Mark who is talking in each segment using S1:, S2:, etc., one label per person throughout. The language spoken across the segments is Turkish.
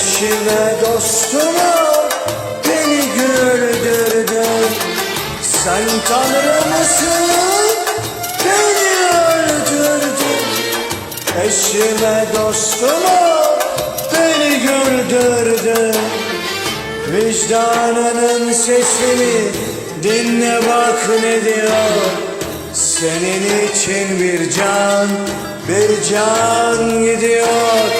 S1: Eşime dostuma beni güldürdün. Sen Tanrı mısın? Beni öldürdün. Eşime dostuma beni güldürdün. Vicdanının sesini dinle bak ne diyor. Senin için bir can, bir can gidiyor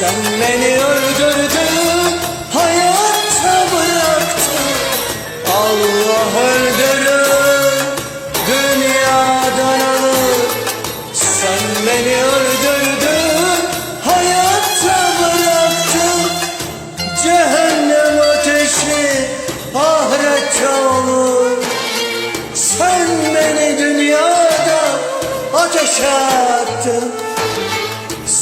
S1: Sen beni öldürdün, hayatta bıraktın. Allah öldürür, dünyadan alır. Sen beni öldürdün, hayatta bıraktın. Cehennem ateşi ahirette olur. Sen beni dünyada ateşe attın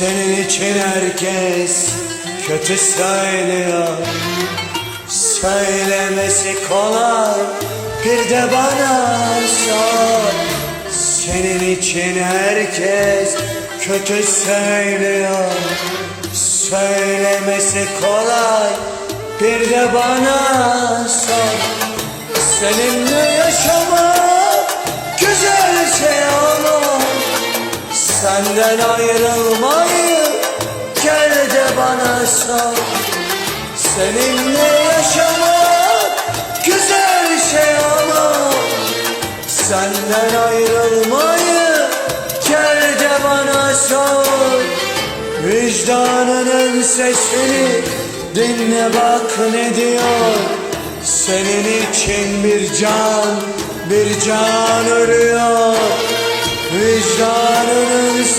S1: Senin için herkes kötü söylüyor. Söylemesi kolay bir de bana sor. Senin için herkes kötü söylüyor. Söylemesi kolay bir de bana sor. Seninle yaşamak Senden ayrılmayı gel de bana sor. Seninle yaşamak güzel şey ama Senden ayrılmayı gel de bana sor. Vicdanının sesini dinle bak ne diyor. Senin için bir can, bir can ölüyor Vicdanının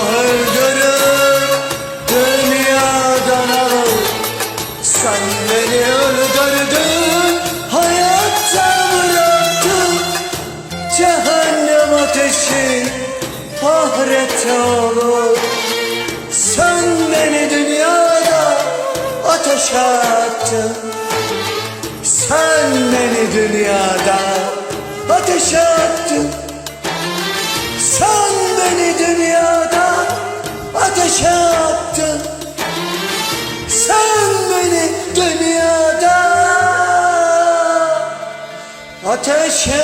S1: Öldürür, dünyadan alır. Sen beni öldürdün, hayatta bıraktın. Cehennem ateşi ahirette olur. Sen beni dünyada ateşe attın. Sen beni dünyada ateşe attın. Sen beni dünyada ateşe